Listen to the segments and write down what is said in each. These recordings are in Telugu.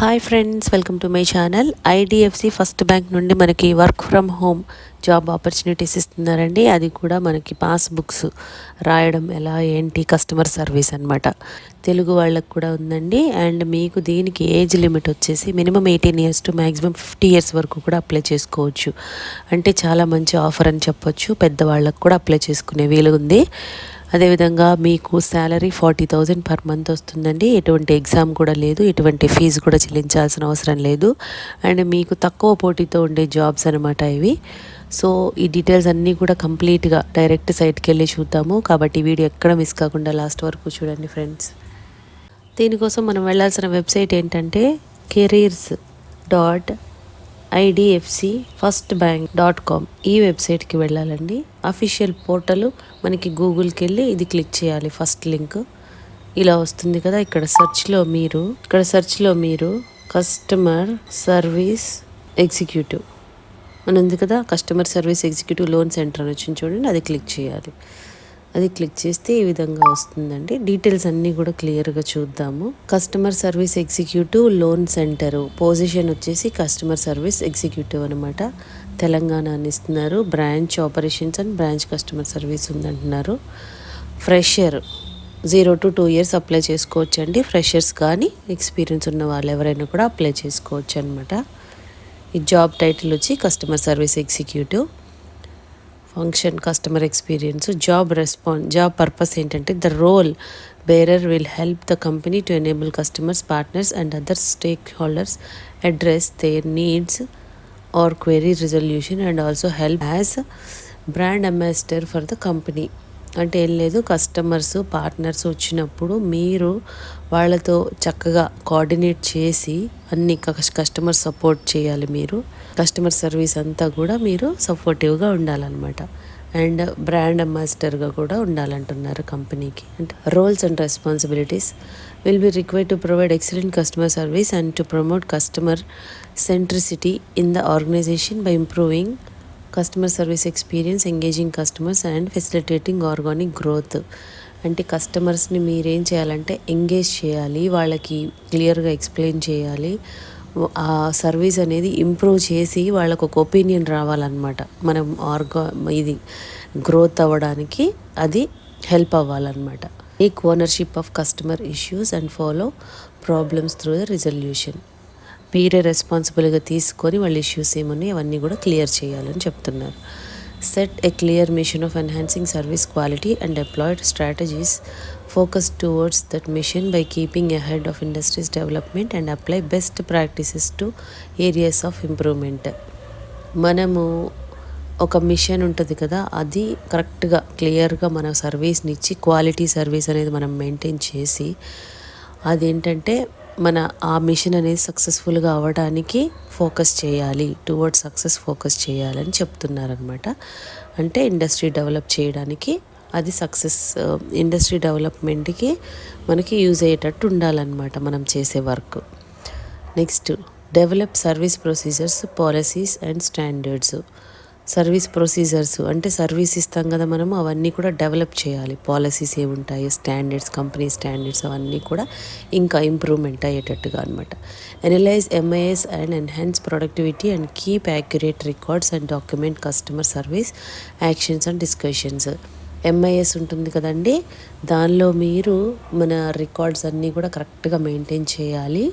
Hi friends welcome to my channel IDFC first bank నుండి మనకి work from home job opportunities ఇస్తున్నారండి. అది కూడా మనకి పాస్ బుక్స్ రాయడం ఎలా ఏంటి కస్టమర్ సర్వీస్ అనమాట తెలుగు వాళ్ళకు కూడా ఉందండి. అండ్ మీకు దీనికి ఏజ్ లిమిట్ వచ్చేసి minimum eighteen years to maximum fifty years వరకు కూడా అప్లై చేసుకోవచ్చు. అంటే చాలా మంచి ఆఫర్ అని చెప్పొచ్చు. పెద్దవాళ్ళకు కూడా అప్లై చేసుకునే వీలు ఉంది అదేవిధంగా మీకు salary forty thousand per month వస్తుందండి. ఎటువంటి ఎగ్జామ్ కూడా లేదు ఎటువంటి ఫీజు కూడా చెల్లించాల్సిన అవసరం లేదు. అండ్ మీకు తక్కువ పోటీతో ఉండే జాబ్స్ అనమాట ఇవి. సో ఈ డీటెయిల్స్ అన్నీ కూడా కంప్లీట్గా డైరెక్ట్ సైట్కి వెళ్ళి చూద్దాము. కాబట్టి వీడియో ఎక్కడ మిస్ కాకుండా లాస్ట్ వరకు చూడండి ఫ్రెండ్స్ దీనికోసం మనం వెళ్ళాల్సిన వెబ్సైట్ ఏంటంటే careers dot IDFC first bank dot com ఈ వెబ్సైట్కి వెళ్ళాలండి. అఫీషియల్ పోర్టల్ మనకి గూగుల్కి వెళ్ళి ఇది క్లిక్ చేయాలి ఫస్ట్ లింక్. ఇలా వస్తుంది కదా ఇక్కడ సెర్చ్లో మీరు ఇక్కడ సెర్చ్లో మీరు కస్టమర్ సర్వీస్ ఎగ్జిక్యూటివ్ అని ఉంది కదా customer service executive loan centre అని వచ్చింది చూడండి అది క్లిక్ చేయాలి. అది క్లిక్ చేస్తే ఈ విధంగా వస్తుందండి. డీటెయిల్స్ అన్నీ కూడా క్లియర్గా చూద్దాము. Customer service executive loan centre position వచ్చేసి కస్టమర్ సర్వీస్ ఎగ్జిక్యూటివ్ అనమాట తెలంగాణ అని ఇస్తున్నారు. Branch operations and branch customer service ఉందంటున్నారు. Fresher zero to two years apply చేసుకోవచ్చు అండి ఫ్రెషర్స్ కానీ ఎక్స్పీరియన్స్ ఉన్న వాళ్ళు ఎవరైనా కూడా అప్లై చేసుకోవచ్చు అనమాట ఈ జాబ్ టైటిల్ వచ్చి customer service executive. function customer experience job response job purpose ఏంటంటే the role bearer will help the company to enable customers partners and other stakeholders address their needs or query resolution and also help as brand ambassador for the company అంటే ఏం లేదు కస్టమర్స్ పార్ట్నర్స్ వచ్చినప్పుడు మీరు వాళ్ళతో చక్కగా కోఆర్డినేట్ చేసి అన్ని కస్టమర్ సపోర్ట్ చేయాలి మీరు. కస్టమర్ సర్వీస్ అంతా కూడా మీరు సపోర్టివ్గా ఉండాలన్నమాట. అండ్ బ్రాండ్ అంబాసిడర్గా కూడా ఉండాలంటున్నారు కంపెనీకి. అంటే roles and responsibilities will be required to provide excellent customer service and to promote customer centricity in the organisation by improving customer service experience engaging customers and facilitating organic growth అంటే కస్టమర్స్ని మీరేం చేయాలంటే ఎంగేజ్ చేయాలి వాళ్ళకి క్లియర్గా ఎక్స్ప్లెయిన్ చేయాలి. ఆ సర్వీస్ అనేది ఇంప్రూవ్ చేసి వాళ్ళకు ఒక ఒపీనియన్ రావాలన్నమాట. మనం ఆర్గా ఇది గ్రోత్ అవ్వడానికి అది హెల్ప్ అవ్వాలన్నమాట. Take ownership of customer issues and follow problems through the resolution మీరే రెస్పాన్సిబుల్గా తీసుకొని వాళ్ళ ఇష్యూస్ ఏమున్నాయి అవన్నీ కూడా క్లియర్ చేయాలని చెప్తున్నారు. Set a clear mission of enhancing service quality and employed strategies focus towards that mission by keeping ahead of industries development and apply best practices to areas of improvement మనము ఒక మిషన్ ఉంటుంది కదా అది కరెక్ట్గా క్లియర్గా మన సర్వీస్ని ఇచ్చి క్వాలిటీ సర్వీస్ అనేది మనం మెయింటైన్ చేసి అదేంటంటే మన ఆ మిషన్ అనేది సక్సెస్ఫుల్గా అవ్వడానికి ఫోకస్ చేయాలి. టువర్డ్స్ సక్సెస్ ఫోకస్ చేయాలని చెప్తున్నారనమాట. అంటే ఇండస్ట్రీ డెవలప్ చేయడానికి అది సక్సెస్ ఇండస్ట్రీ డెవలప్మెంట్కి మనకి యూజ్ అయ్యేటట్టు ఉండాలన్నమాట మనం చేసే work. Next develop service procedures policies and standards. Service procedures అంటే సర్వీస్ ఇస్తాం కదా మనం అవన్నీ కూడా డెవలప్ చేయాలి. పాలసీస్ ఏముంటాయి స్టాండర్డ్స్ కంపెనీ స్టాండర్డ్స్ అవన్నీ కూడా ఇంకా ఇంప్రూవ్మెంట్ అయ్యేటట్టుగా అనమాట analyse MIS and enhance productivity and keep accurate records and document customer service actions and discussions MIS ఉంటుంది కదండి దానిలో మీరు మన రికార్డ్స్ అన్నీ కూడా కరెక్ట్గా మెయింటైన్ చేయాలి.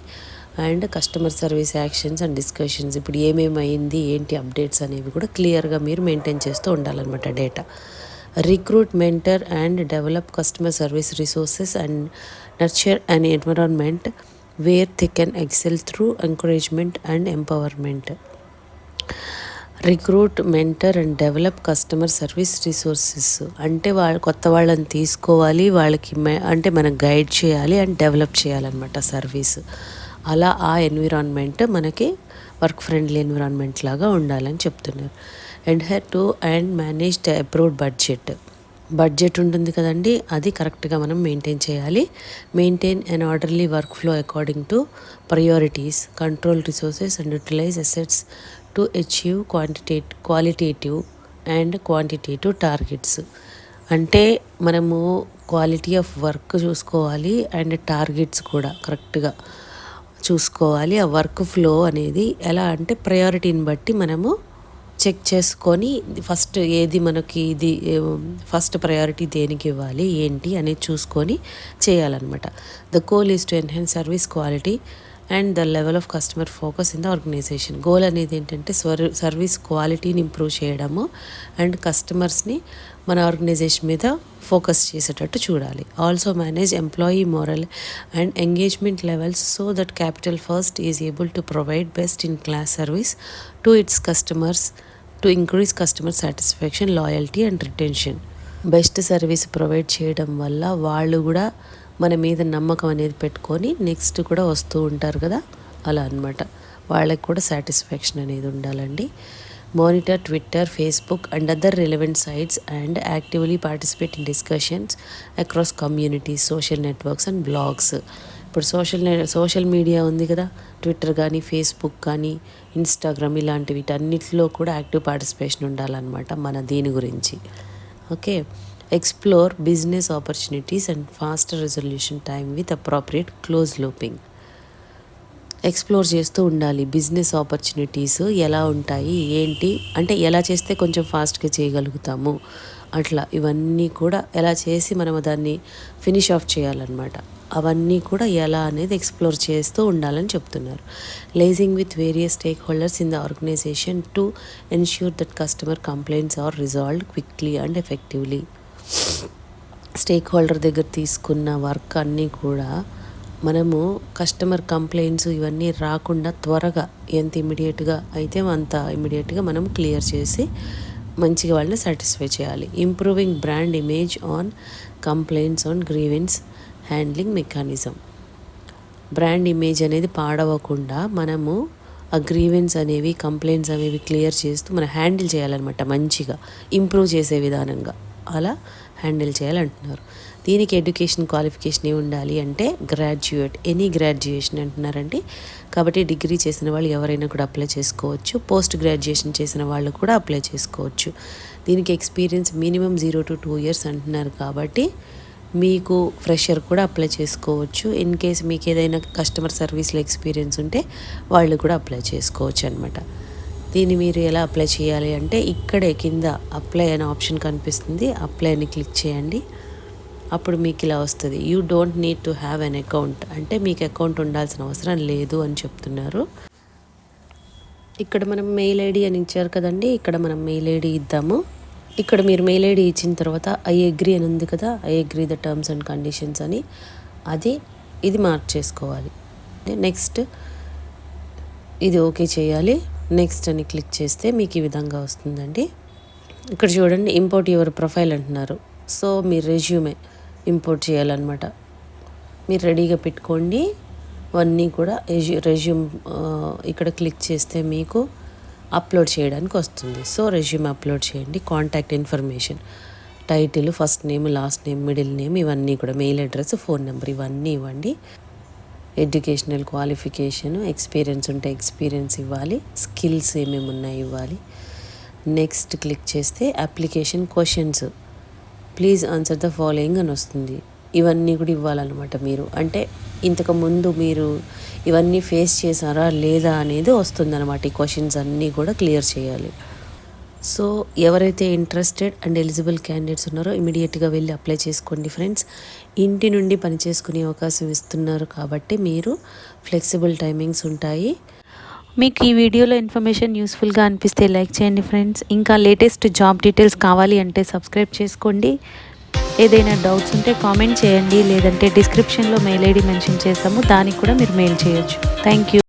And customer service actions and discussions. ఇప్పుడు ఏమేమి అయింది ఏంటి అప్డేట్స్ అనేవి కూడా క్లియర్గా మీరు మెయింటైన్ చేస్తూ ఉండాలన్నమాట data. Recruit mentor and develop customer service resources and nurture and environment where thick can excel through encouragement and empowerment. Recruit mentor and develop customer service resources. అంటే వాళ్ళ కొత్త వాళ్ళని తీసుకోవాలి వాళ్ళకి అంటే మనం గైడ్ చేయాలి అండ్ డెవలప్ చేయాలన్నమాట సర్వీస్. అలా ఆ ఎన్విరాన్మెంట్ మనకి వర్క్ ఫ్రెండ్లీ ఎన్విరాన్మెంట్ లాగా ఉండాలని చెప్తున్నారు. And her to and manage the approved budget. Budget ఉంటుంది కదండి అది కరెక్ట్గా మనం మెయింటైన్ చేయాలి. Maintain and orderly work flow according to priorities control resources and utilise assets to achieve quantity qualitative and quantitative targets. అంటే మనము క్వాలిటీ ఆఫ్ వర్క్ చూసుకోవాలి అండ్ టార్గెట్స్ కూడా కరెక్ట్గా. చూసుకోవాలి ఆ వర్క్ ఫ్లో అనేది ఎలా అంటే ప్రయారిటీని బట్టి మనము చెక్ చేసుకొని ఫస్ట్ ఏది మనకి ఇది ఫస్ట్ ప్రయారిటీ దేనికి ఇవ్వాలి ఏంటి అనేది చూసుకొని చేయాలన్నమాట. The goal is to enhance service quality. And the level of customer focus in the organisation. Goal అనేది ఏంటంటే సర్వీస్ క్వాలిటీని ఇంప్రూవ్ చేయడము అండ్ కస్టమర్స్ని మన ఆర్గనైజేషన్ మీద ఫోకస్ చేసేటట్టు చూడాలి. Also manage employee morale and engagement levels so that Capital First is able to provide best in class service to its customers to increase customer satisfaction loyalty and retention. Best service provide చేయడం వల్ల వాళ్ళు కూడా మన మీద నమ్మకం అనేది పెట్టుకొని నెక్స్ట్ కూడా వస్తూ ఉంటారు కదా? అలా అనమాట వాళ్ళకి కూడా సాటిస్ఫాక్షన్ అనేది ఉండాలండి. Monitor Twitter Facebook and other relevant sites and actively participate in discussions across communities social networks and blogs ఇప్పుడు సోషల్ సోషల్ మీడియా ఉంది కదా? ట్విట్టర్ కానీ ఫేస్బుక్ కానీ ఇన్స్టాగ్రామ్ ఇలాంటి వీటన్నిటిలో కూడా యాక్టివ్ పార్టిసిపేషన్ ఉండాలన్నమాట మన దీని గురించి. Okay explore business opportunities and faster resolution time with appropriate close looping explore చేస్తూ ఉండాలి. బిజినెస్ ఆపర్చునిటీస్ ఎలా ఉంటాయి? ఏంటి? అంటే ఎలా చేస్తే కొంచెం ఫాస్ట్గా చేయగలుగుతాము? అట్లా ఇవన్నీ కూడా ఎలా చేసి మనం దాన్ని ఫినిష్ ఆఫ్ చేయాలన్నమాట. అవన్నీ కూడా ఎలా అనేది ఎక్స్ప్లోర్ చేస్తూ ఉండాలని చెప్తున్నారు. Liaising with various stakeholders in the organisation to ensure that customer complaints are resolved quickly and effectively stakeholder దగ్గర తీసుకున్న వర్క్ అన్నీ కూడా మనము కస్టమర్ కంప్లైంట్స్ ఇవన్నీ రాకుండా త్వరగా ఎంత ఇమీడియట్గా అయితే అంత ఇమీడియట్గా మనం క్లియర్ చేసి మంచిగా వాళ్ళని సాటిస్ఫై చేయాలి. Improving brand image on complaints on grievance handling mechanism brand image అనేది పాడవకుండా మనము ఆ గ్రీవెన్స్ అనేవి కంప్లైంట్స్ అనేవి క్లియర్ చేస్తూ మనం హ్యాండిల్ చేయాలన్నమాట మంచిగా ఇంప్రూవ్ చేసే విధానంగా. అలా హ్యాండిల్ చేయాలంటున్నారు. దీనికి ఎడ్యుకేషన్ క్వాలిఫికేషన్ ఏమి ఉండాలి అంటే గ్రాడ్యుయేట్ ఎనీ గ్రాడ్యుయేషన్ అంటున్నారండి. కాబట్టి డిగ్రీ చేసిన వాళ్ళు ఎవరైనా కూడా అప్లై చేసుకోవచ్చు. పోస్ట్ గ్రాడ్యుయేషన్ చేసిన వాళ్ళు కూడా అప్లై చేసుకోవచ్చు. దీనికి experience minimum zero to two years అంటున్నారు కాబట్టి మీకు ఫ్రెషర్ కూడా అప్లై చేసుకోవచ్చు. ఇన్ కేస్ మీకు ఏదైనా కస్టమర్ సర్వీస్లో ఎక్స్పీరియన్స్ ఉంటే వాళ్ళు కూడా అప్లై చేసుకోవచ్చు అనమాట దీన్ని మీరు ఎలా అప్లై చేయాలి అంటే ఇక్కడే కింద అప్లై అనే ఆప్షన్ కనిపిస్తుంది. అప్లై అని క్లిక్ చేయండి. అప్పుడు మీకు ఇలా వస్తుంది. You don't need to have an account అంటే మీకు అకౌంట్ ఉండాల్సిన అవసరం లేదు అని చెప్తున్నారు. ఇక్కడ మనం మెయిల్ ఐడి అని ఇచ్చారు కదండి. ఇక్కడ మనం మెయిల్ ఐడి ఇద్దాము. ఇక్కడ మీరు మెయిల్ ఐడి ఇచ్చిన తర్వాత ఐ అగ్రీ అని ఉంది కదా. I agree the terms and conditions అని. అది ఇది మార్క్ చేసుకోవాలి. నెక్స్ట్ ఇది ఓకే చేయాలి. నెక్స్ట్ అని క్లిక్ చేస్తే మీకు ఈ విధంగా వస్తుందండి. ఇక్కడ చూడండి ఇంపోర్ట్ యువర్ ప్రొఫైల్ అంటున్నారు. సో మీ రెజ్యూమే ఇంపోర్ట్ చేయాలన్నమాట. మీరు రెడీగా పెట్టుకోండి. అవన్నీ కూడా రెజ్యూమ్ ఇక్కడ క్లిక్ చేస్తే మీకు అప్లోడ్ చేయడానికి వస్తుంది. సో రెజ్యూమ్ అప్లోడ్ చేయండి. Contact information title first name last name middle name ఇవన్నీ కూడా మెయిల్ అడ్రస్ ఫోన్ నెంబర్ ఇవన్నీ ఇవ్వండి. ఎడ్యుకేషనల్ క్వాలిఫికేషన్ ఎక్స్పీరియన్స్ ఉంటే ఎక్స్పీరియన్స్ ఇవ్వాలి స్కిల్స్ ఏమేమి ఉన్నాయి ఇవ్వాలి. నెక్స్ట్ క్లిక్ చేస్తే application questions. Please answer the following అని వస్తుంది. ఇవన్నీ కూడా ఇవ్వాలన్నమాట మీరు. అంటే ఇంతకుముందు మీరు ఇవన్నీ ఫేస్ చేశారా లేదా అనేది వస్తుందన్నమాట. ఈ క్వశ్చన్స్ అన్నీ కూడా క్లియర్ చేయాలి. సో ఎవరైతే ఇంట్రెస్టెడ్ అండ్ ఎలిజిబుల్ క్యాండిడేట్స్ ఉన్నారో ఇమీడియట్గా వెళ్ళి అప్లై చేసుకోండి ఫ్రెండ్స్ ఇంటి నుండి పని చేసుకునే అవకాశం ఇస్తున్నారు కాబట్టి మీరు ఫ్లెక్సిబుల్ టైమింగ్స్ ఉంటాయి. మీకు ఈ వీడియోలో ఇన్ఫర్మేషన్ యూస్ఫుల్గా అనిపిస్తే లైక్ చేయండి ఫ్రెండ్స్ ఇంకా లేటెస్ట్ జాబ్ డీటెయిల్స్ కావాలి అంటే సబ్స్క్రైబ్ చేసుకోండి. ఏదైనా డౌట్స్ ఉంటే కామెంట్ చేయండి. లేదంటే డిస్క్రిప్షన్లో మెయిల్ ఐడి మెన్షన్ చేస్తాము. దానికి కూడా మీరు మెయిల్ చేయొచ్చు. Thank you